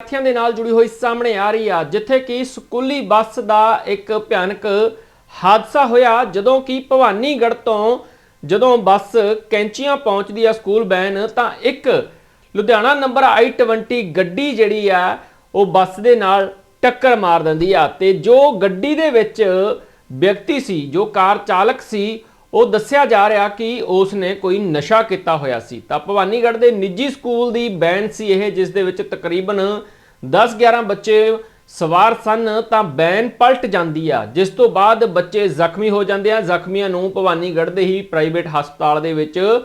ਵਿਦਿਆਰਥੀਆਂ ਦੇ ਨਾਲ ਜੁੜੀ ਹੋਈ ਸਾਹਮਣੇ ਆ ਰਹੀ ਆ, ਜਿੱਥੇ ਕਿ ਸਕੂਲੀ ਬੱਸ ਦਾ ਇੱਕ ਭਿਆਨਕ ਹਾਦਸਾ ਹੋਇਆ, ਜਦੋਂ ਕਿ ਭਵਾਨੀਗੜ੍ਹ ਤੋਂ ਜਦੋਂ ਬੱਸ ਕੈਂਚੀਆਂ ਪਹੁੰਚਦੀ ਆ ਸਕੂਲ ਬੈਨ ਤਾਂ ਇੱਕ ਲੁਧਿਆਣਾ ਨੰਬਰ I20 ਗੱਡੀ ਜਿਹੜੀ ਆ, ਉਹ ਬੱਸ ਦੇ ਨਾਲ ਟੱਕਰ ਮਾਰ ਦਿੰਦੀ ਆ ਤੇ ਜੋ ਗੱਡੀ ਦੇ ਵਿੱਚ ਵਿਅਕਤੀ ਸੀ, ਜੋ ਕਾਰ ਚਾਲਕ ਸੀ ਉਹ ਦੱਸਿਆ ਜਾ ਰਿਹਾ ਕਿ ਉਸ ਨੇ ਕੋਈ ਨਸ਼ਾ ਕੀਤਾ ਹੋਇਆ ਸੀ। ਤਾਂ ਭਵਾਨੀਗੜ੍ਹ ਦੇ ਨਿੱਜੀ ਸਕੂਲ ਦੀ ਬੈਨ ਸੀ ਇਹ, ਜਿਸ ਦੇ ਵਿੱਚ ਤਕਰੀਬਨ 10-11 ਬੱਚੇ ਸਵਾਰ ਸਨ, ਤਾਂ ਬੈਨ ਪਲਟ ਜਾਂਦੀ ਆ। ਜਿਸ ਤੋਂ ਬਾਅਦ ਬੱਚੇ ਜ਼ਖਮੀ ਹੋ ਜਾਂਦੇ ਆ। ਜ਼ਖਮੀਆਂ ਨੂੰ ਭਵਾਨੀਗੜ੍ਹ ਦੇ ਹੀ ਪ੍ਰਾਈਵੇਟ ਹਸਪਤਾਲ ਦੇ ਵਿੱਚ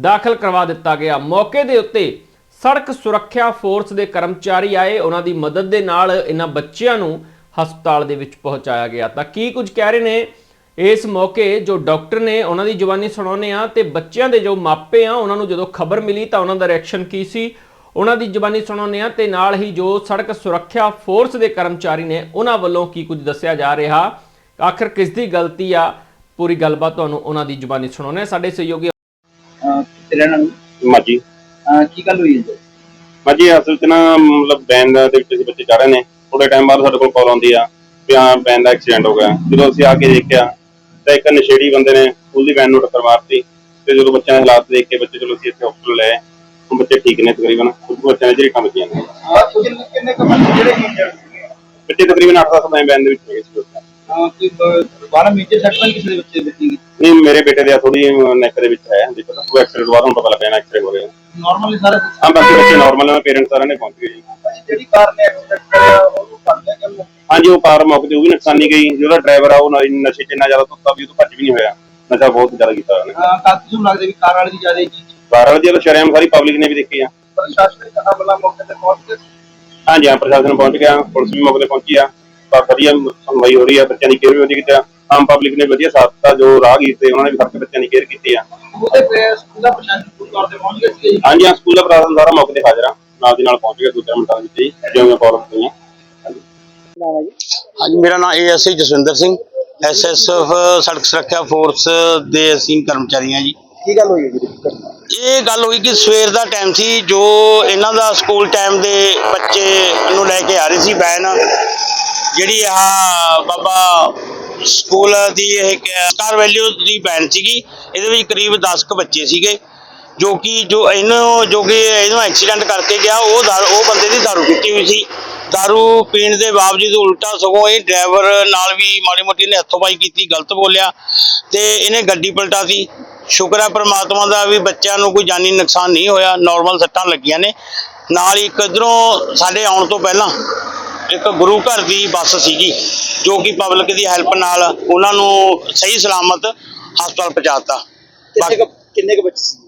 ਦਾਖਲ ਕਰਵਾ ਦਿੱਤਾ ਗਿਆ। ਮੌਕੇ ਦੇ ਉੱਤੇ ਸੜਕ ਸੁਰੱਖਿਆ ਫੋਰਸ ਦੇ ਕਰਮਚਾਰੀ ਆਏ। ਉਹਨਾਂ ਦੀ ਮਦਦ ਦੇ ਨਾਲ ਇਹਨਾਂ ਬੱਚਿਆਂ ਨੂੰ ਹਸਪਤਾਲ ਦੇ ਵਿੱਚ ਪਹੁੰਚਾਇਆ ਗਿਆ। ਤਾਂ ਕੀ ਕੁਝ ਕਹਿ ਰਹੇ ਨੇ? ਇਸ ਮੌਕੇ ਜੋ ਡਾਕਟਰ ਨੇ ਉਹਨਾਂ ਦੀ ਜਵਾਨੀ ਸੁਣਾਉਂਦੇ ਆ ਤੇ ਬੱਚਿਆਂ ਦੇ ਜੋ ਮਾਪੇ ਆ ਉਹਨਾਂ ਨੂੰ ਜਦੋਂ ਖਬਰ ਮਿਲੀ ਤਾਂ ਉਹਨਾਂ ਦਾ ਰਿਐਕਸ਼ਨ ਕੀ ਸੀ? ਉਹਨਾਂ ਦੀ ਜਵਾਨੀ ਸੁਣਾਉਂਦੇ ਆ ਤੇ ਨਾਲ ਹੀ ਜੋ ਸੜਕ ਸੁਰੱਖਿਆ ਫੋਰਸ ਦੇ ਕਰਮਚਾਰੀ ਨੇ ਉਹਨਾਂ ਵੱਲੋਂ ਕੀ ਕੁਝ ਦੱਸਿਆ ਜਾ ਰਿਹਾ? ਆਖਰ ਕਿਸ ਦੀ ਗਲਤੀ ਆ? ਪੂਰੀ ਗੱਲਬਾਤ ਤੁਹਾਨੂੰ ਉਹਨਾਂ ਦੀ ਜਵਾਨੀ ਸੁਣਾਉਂਦੇ ਆ ਸਾਡੇ ਸਹਿਯੋਗੀ ਅਹ ਕਿੱਥੇ ਰਹਿਣਾ ਨੂੰ ਮਾਜੀ ਅਹ ਕੀ ਗੱਲ ਹੋਈ ਹੈ ਜੀ? ਮਾਜੀ ਅਸਲ 'ਚ ਨਾ ਮਤਲਬ ਬੈਨ ਦੇ ਵਿੱਚ ਅਸੀਂ ਬੱਚੇ ਜਾ ਰਹੇ ਨੇ। ਥੋੜੇ ਟਾਈਮ ਬਾਅਦ ਸਾਡੇ ਕੋਲ ਕਾਲ ਆਉਂਦੀ ਆ ਵੀ ਬੈਨ ਦਾ ਐਕਸੀਡੈਂਟ ਹੋ ਗਿਆ। ਜਦੋਂ ਅਸੀਂ ਆ ਕੇ ਦੇਖਿਆ ਤਾਂ ਇੱਕ ਨਸ਼ੇੜੀ ਬੰਦੇ ਨੇ ਸਕੂਲ ਦੀ ਵੈਨ ਨੂੰ ਟੱਕਰ ਮਾਰਤੀ ਤੇ ਜਦੋਂ ਬੱਚਿਆਂ ਦੇ ਹਾਲਾਤ ਦੇਖ ਕੇ ਬੱਚੇ ਚਲੋ ਅਸੀਂ ਇੱਥੇ ਹਸਪਤਾਲ ਲੈ ਆਏ। ਹੁਣ ਬੱਚੇ ਠੀਕ ਨੇ ਤਕਰੀਬਨ ਕੁਝ ਬੱਚਿਆਂ ਦੇ ਜਿਹੜੇ ਬਚੀਆਂ ਨੇ। ਆਹ ਕੁਝ ਕਿੰਨੇ ਕੁ ਬੰਦੇ ਜਿਹੜੇ ਇੰਜਰਡ ਸੀਗੇ? ਬੱਚੇ ਤਕਰੀਬਨ 8-10 ਮੈਂ ਬੈਨ ਦੇ ਵਿੱਚ ਹੈਗੇ ਸੀ ਉਸ time। ਕਿਸੇ ਦੇ ਬੱਚੇ ਬੱਚੀ ਨਹੀਂ ਮੇਰੇ ਬੇਟੇ ਦੇ ਥੋੜੀ ਨੈਕ ਦੇ ਵਿੱਚ ਹੈ ਦੇਖੋ ਤਾਂ ਉਹ ਐਕਸੀਡੈਂਟ ਬਾਅਦ ਹੁਣ ਪਤਾ ਲੱਗਿਆ ਨਾ ਐਕਸੀਡੈਂਟ ਹੋ ਗਿਆ ਨਾਰਮਲੀ ਸਾਰੇ ਹਾਂ ਬਾਕੀ ਬੱਚੇ ਨਾਰਮਲ ਨੇ ਪੇਰੈਂਟਸ ਸਾਰਿਆਂ ਨੇ ਪਹੁੰਚ ਗਏ ਜੀ। ਜਿਹੜੀ ਕਾਰ ਨੇ ਐਕਸੀਡੈਂਟ ਕਰਿਆ ਉਹਨੂੰ ਲਿਆ ਕਿ ਹਾਂਜੀ ਉਹ ਕਾਰ ਮੌਕੇ ਤੇ ਉਹ ਵੀ ਨੁਕਸਾਨੀ ਗਈ। ਜਿਹੜਾ ਡਰਾਈਵਰ ਆ ਉਹ ਨ- ਨਸ਼ੇ 'ਚ ਇੰਨਾ ਜ਼ਿਆਦਾ ਧੁੱਤਾ ਵੀ ਉਹ ਤੋਂ ਭੱਜ ਵੀ ਨਹੀਂ ਹੋਇਆ। ਨਸ਼ਾ ਬਹੁਤ ਜ਼ਿਆਦਾ ਕੀਤਾ ਉਹਨੇ। ਕਾਕੀ ਨੂੰ ਲੱਗਦਾ ਵੀ ਕਾਰ ਵਾਲੇ ਦੀ ਜ਼ਿਆਦਾ ਜੀ। ਕਾਰ ਵਾਲੇ ਦੀ ਤਾਂ ਸ਼ਰੇਆਮ ਸਾਰੀ ਪਬਲਿਕ ਨੇ ਵੀ ਦੇਖੀ ਆ। ਪ੍ਰਸ਼ਾਸਨਿਕ ਅਮਲਾ ਮੌਕੇ ਤੇ ਪਹੁੰਚ ਕੇ ਹਾਂਜੀ ਹਾਂ ਪ੍ਰਸ਼ਾਸਨ ਪਹੁੰਚ ਗਿਆ ਪੁਲਿਸ ਵੀ ਮੌਕੇ ਤੇ ਪਹੁੰਚੀ ਆ। ਪਰ ਵਧੀਆ ਸੁਣਵਾਈ ਹੋ ਰਹੀ ਆ ਬੱਚਿਆਂ ਦੀ ਕੇਅਰ ਵੀ ਵਧੀਆ ਕੀਤੀ ਆ। ਆਮ ਪਬਲਿਕ ਨੇ ਵਧੀਆ ਸਾਥ ਦਿੱਤਾ ਜੋ ਰਾਹਗੀਰ ਤੇ ਉਹਨਾਂ ਨੇ ਵੀ ਫ਼ਰਕ ਬੱਚਿਆਂ ਦੀ ਕੇਅਰ ਕੀਤੀ ਆ। ਉਹਦੇ ਤੇ ਸਕੂਲ ਦਾ ਪ੍ਰਸ਼ਾਸਨ ਪੂਰੀ ਤੌਰ ਤੇ ਪਹੁੰਚ ਗਿਆ ਸੀ। ਹਾਂਜੀ ਹਾਂ ਸਕੂਲ ਦਾ ਪ੍ਰਸ਼ਾਸਨ ਸਾਰਾ ਮੌਕੇ ਤੇ ਹਾਜ਼ਰ ਆ। ਨਾਲ ਦੀ ਨਾਲ ਪਹੁੰਚ ਗਿਆ ਦੂਜੇ ਮਿੰਟਾਂ ਵਿੱਚ ਹੀ ਜਿਵੇਂ ਫੌਰਨ ਹੋਈਆਂ। ਹਾਂਜੀ ਮੇਰਾ ਨਾਮ ਏਐਸਆਈ ਜਸਵਿੰਦਰ ਸਿੰਘ। ਐਸਐਸਐਫ ਸੜਕ ਸੁਰੱਖਿਆ ਫੋਰਸ ਦੇ ਅਸੀਂ ਕਰਮਚਾਰੀ ਹਾਂ ਜੀ। ਕੀ ਗੱਲ ਹੋਈ ਹੈ ਜੀ? ਇਹ ਗੱਲ ਹੋਈ ਕਿ ਸਵੇਰ ਦਾ ਟਾਈਮ ਸੀ ਜੋ ਇਹਨਾਂ ਦਾ ਸਕੂਲ ਟਾਈਮ ਦੇ ਬੱਚੇ ਨੂੰ ਲੈ ਕੇ ਆ ਰਹੀ ਸੀ ਵੈਨ ਜਿਹੜੀ ਆ ਬਾਬਾ ਸਕੂਲ ਦੀ ਇਹ ਸਟਾਰ ਵੈਲਿਊ ਦੀ ਵੈਨ ਸੀਗੀ ਇਹਦੇ ਵਿੱਚ ਕਰੀਬ 10 ਕੁ ਬੱਚੇ ਸੀਗੇ ਜੋ ਕਿ ਜੋ ਇਹਨੂੰ ਜੋ ਕਿ ਇਹਨੂੰ ਐਕਸੀਡੈਂਟ ਕਰਕੇ ਗਿਆ ਉਹ ਉਹ ਬੰਦੇ ਦੀ ਦਾਰੂ ਪੀਤੀ ਹੋਈ ਸੀ। ਦਾਰੂ ਪੀਣ ਦੇ ਬਾਵਜੂਦ ਉਲਟਾ ਸਗੋਂ ਇਹ ਡਰਾਈਵਰ ਨਾਲ ਵੀ ਮਾੜੀ ਮੋਟੀ ਨੇ ਹੱਥੋਂ-ਪਾਈ ਕੀਤੀ ਗਲਤ ਬੋਲਿਆ ਤੇ ਇਹਨੇ ਗੱਡੀ ਪਲਟਾਤੀ ਸ਼ੁਕਰ ਹੈ ਪ੍ਰਮਾਤਮਾ ਦਾ ਵੀ ਬੱਚਿਆਂ ਨੂੰ ਕੋਈ ਜਾਨੀ ਨੁਕਸਾਨ ਨਹੀਂ ਹੋਇਆ ਨਾਰਮਲ ਸੱਟਾਂ ਲੱਗੀਆਂ ਨੇ ਨਾਲ ਹੀ ਇੱਕ ਇੱਧਰੋਂ ਸਾਡੇ ਆਉਣ ਤੋਂ ਪਹਿਲਾਂ ਇੱਕ ਗੁਰੂ ਘਰ ਦੀ ਬੱਸ ਸੀਗੀ ਜੋ ਕਿ ਪਬਲਿਕ ਦੀ ਹੈਲਪ ਨਾਲ ਉਹਨਾਂ ਨੂੰ ਸਹੀ ਸਲਾਮਤ ਹਸਪਤਾਲ ਪਹੁੰਚਾਤਾ ਕਿੰਨੇ ਕਿੰਨੇ ਕੁ ਬੱਚੇ ਸੀ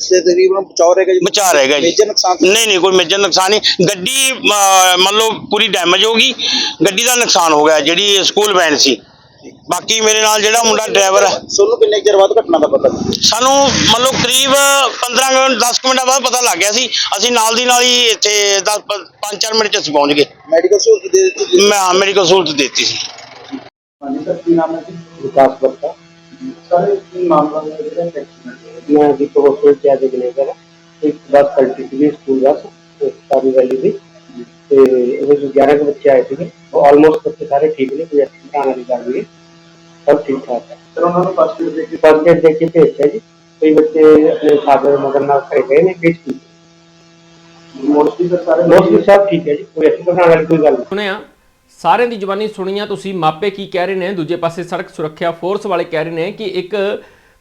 ਤੇ ਤਕਰੀਬਨ ਬਚਾਅ ਰਹਿ ਗਿਆ ਜੀ। ਬਚਾ ਰਹਿ ਗਿਆ ਜੀ। ਮੇਜਰ ਨੁਕਸਾਨ ਤਾਂ- ਨਹੀਂ ਨਹੀਂ ਕੋਈ ਮੇਜਰ ਨੁਕਸਾਨ ਨਹੀਂ। ਗੱਡੀ ਅ, ਮੰਨ ਲਓ ਪੂਰੀ ਡੈਮੇਜ ਹੋ ਗਈ। ਗੱਡੀ ਦਾ ਨੁਕਸਾਨ ਹੋ ਗਿਆ ਜਿਹੜੀ ਸਕੂਲ ਵੈਨ ਸੀ। ਬਾਕੀ ਮੇਰੇ ਨਾਲ ਜਿਹੜਾ ਮੁੰਡਾ ਡਰਾਈਵਰ ਹੈ। ਸੋਨੂੰ ਕਿੰਨੇ ਕੁ ਚਿਰ ਬਾਅਦ ਘਟਨਾ ਦਾ ਪਤਾ ਲੱਗਾ? ਸਾਨੂੰ ਮੰਨ ਲਓ ਕਰੀਬ 15 ਕੁ ਮਿੰਟ 10 ਕੁ ਮਿੰਟਾਂ ਬਾਅਦ ਪਤਾ ਲੱਗ ਗਿਆ ਸੀ। ਅਸੀਂ ਨਾਲ ਦੀ ਨਾਲ ਹੀ ਇੱਥੇ 10 5-4 ਮਿੰਟ ਚ ਅਸੀਂ ਪਹੁੰਚ ਗਏ। ਮੈਡੀਕਲ ਸਹੂਲਤ ਦੇ ਦਿੱਤੀ ਮੈਂ ਹਾਂ ਮੇਰੀ ਕੋਲ ਸਹੂਲਤ ਦਿੱਤੀ ਸੀ। ਹਾਂਜੀ ਸਰ ਕੀ ਨਾਮ ਹੈ ਜੀ? ਵਿਕਾਸ ਬੱਤਾ ਸਰ ਕੀ ਮਾਮਲਾ ਹੈ ਜਿਹੜਾ ਐਕਸੀਡੈਂਟ ਮੈਂ ਦੀਪਕ ਹੋਸਟਲ ਚ ਅੱਜ ਮੈਨੇਜਰ ਹਾਂ ਇੱਕ ਬੱਸ ਪਲਟੀ ਸੀਗੀ ਸਕੂਲ ਬੱਸ ਸਾਰੀ ਵੈਲੀ ਦੀ ਤੇ ਉਹਦੇ ਵਿੱਚ 11 ਕੁ ਬੱਚੇ ਆਏ ਸੀਗੇ। ਉਹ ਆਲਮੋਸਟ ਬੱਚੇ ਸਾਰੇ ਠੀਕ ਨੇ ਕੋਈ ਵਾਲੀ ਗੱਲ ਨਹੀਂ ਹੈ। ਸਭ ਠੀਕ ਠਾਕ ਹੈ। ਸਰ ਉਹਨਾਂ ਨੂੰ ਫਸਟ ਏਡ ਦੇ ਕੇ ਫਸਟ ਏਡ ਦੇ ਕੇ ਭੇਜਿਆ ਜੀ। ਕਈ ਬੱਚੇ ਆਪਣੇ ਫਾਦਰ ਮਦਰ ਨਾਲ ਘਰੇ ਗਏ ਨੇ ਕਿਸ ਠੀਕ ਮੋਸਟਲੀ ਸਰ ਸਾਰੇ ਮੋਸਟਲੀ ਸਭ ਠੀਕ ਹੈ ਜੀ। ਕੋਈ ਐਕਸੀਡੈਂਟ ਆਉਣ ਵਾਲੀ ਕੋਈ ਗੱਲ ਨਹੀਂ। ਸੁਣਿਆ ਸਾਰਿਆਂ ਦੀ ਜ਼ੁਬਾਨੀ ਸੁਣੀਆਂ ਤੁਸੀਂ ਮਾਪੇ ਕੀ ਕਹਿ ਰਹੇ ਨੇ? ਦੂਜੇ ਪਾਸੇ ਸੜਕ ਸੁਰੱਖਿਆ ਫੋਰਸ ਵਾਲੇ ਕਹਿ ਰਹੇ ਨੇ ਕਿ ਇੱਕ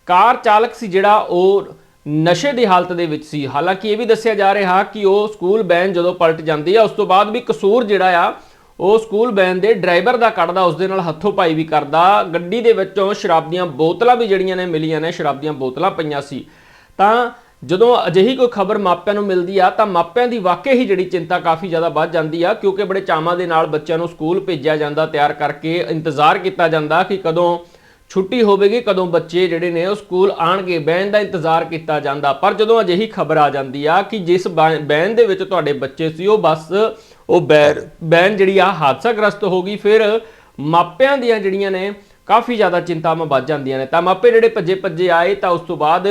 ਕਾਰ ਚਾਲਕ ਸੀ ਜਿਹੜਾ ਉਹ ਨਸ਼ੇ ਦੀ ਹਾਲਤ ਦੇ ਵਿੱਚ ਸੀ। ਹਾਲਾਂਕਿ ਇਹ ਵੀ ਦੱਸਿਆ ਜਾ ਰਿਹਾ ਕਿ ਉਹ ਸਕੂਲ ਬੈਨ ਜਦੋਂ ਪਲਟ ਜਾਂਦੀ ਆ, ਉਸ ਤੋਂ ਬਾਅਦ ਵੀ ਕਸੂਰ ਜਿਹੜਾ ਆ, ਉਹ ਸਕੂਲ ਬੈਨ ਦੇ ਡਰਾਈਵਰ ਦਾ ਕੱਢਦਾ, ਉਸ ਦੇ ਨਾਲ ਹੱਥੋਂ ਪਾਈ ਵੀ ਕਰਦਾ। ਗੱਡੀ ਦੇ ਵਿੱਚੋਂ ਸ਼ਰਾਬ ਦੀਆਂ ਬੋਤਲਾਂ ਵੀ ਜਿਹੜੀਆਂ ਨੇ ਮਿਲੀਆਂ ਨੇ, ਸ਼ਰਾਬ ਦੀਆਂ ਬੋਤਲਾਂ ਪਈਆਂ ਸੀ। ਤਾਂ ਜਦੋਂ ਅਜਿਹੀ ਕੋਈ ਖਬਰ ਮਾਪਿਆਂ ਨੂੰ ਮਿਲਦੀ ਆ, ਤਾਂ ਮਾਪਿਆਂ ਦੀ ਵਾਕਈ ਹੀ ਜਿਹੜੀ ਚਿੰਤਾ ਕਾਫੀ ਜ਼ਿਆਦਾ ਵੱਧ ਜਾਂਦੀ ਆ, ਕਿਉਂਕਿ ਬੜੇ ਚਾਵਾਂ ਦੇ ਨਾਲ ਬੱਚਿਆਂ ਨੂੰ ਸਕੂਲ ਭੇਜਿਆ ਜਾਂਦਾ, ਤਿਆਰ ਕਰਕੇ ਇੰਤਜ਼ਾਰ ਕੀਤਾ ਜਾਂਦਾ ਕਿ ਕਦੋਂ ਛੁੱਟੀ ਹੋਵੇਗੀ ਕਦੋਂ ਬੱਚੇ ਜਿਹੜੇ ਨੇ ਉਹ ਸਕੂਲ ਆਣਗੇ ਬੈਨ ਦਾ ਇੰਤਜ਼ਾਰ ਕੀਤਾ ਜਾਂਦਾ। ਪਰ ਜਦੋਂ ਅਜਿਹੀ ਖਬਰ ਆ ਜਾਂਦੀ ਆ ਕਿ ਜਿਸ ਬੈਨ ਦੇ ਵਿੱਚ ਤੁਹਾਡੇ ਬੱਚੇ ਸੀ ਉਹ ਬੱਸ ਉਹ ਬੈਨ ਜਿਹੜੀ ਆ ਹਾਦਸਾਗ੍ਰਸਤ ਹੋ ਗਈ। ਫਿਰ ਮਾਪਿਆਂ ਦੀਆਂ ਜਿਹੜੀਆਂ ਨੇ ਕਾਫੀ ਜ਼ਿਆਦਾ ਚਿੰਤਾਵਾਂ ਵੱਧ ਜਾਂਦੀਆਂ ਨੇ। ਤਾਂ ਮਾਪੇ ਜਿਹੜੇ ਭੱਜੇ ਭੱਜੇ ਆਏ ਤਾਂ ਉਸ ਤੋਂ ਬਾਅਦ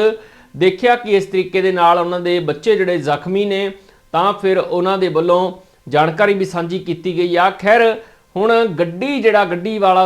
ਦੇਖਿਆ ਕਿ ਇਸ ਤਰੀਕੇ ਦੇ ਨਾਲ ਉਹਨਾਂ ਦੇ ਬੱਚੇ ਜਿਹੜੇ ਜ਼ਖਮੀ ਨੇ ਤਾਂ ਫਿਰ ਉਹਨਾਂ ਦੇ ਵੱਲੋਂ ਜਾਣਕਾਰੀ ਵੀ ਸਾਂਝੀ ਕੀਤੀ ਗਈ ਆ। ਖੈਰ ਹੁਣ ਗੱਡੀ ਜਿਹੜਾ ਗੱਡੀ ਵਾਲਾ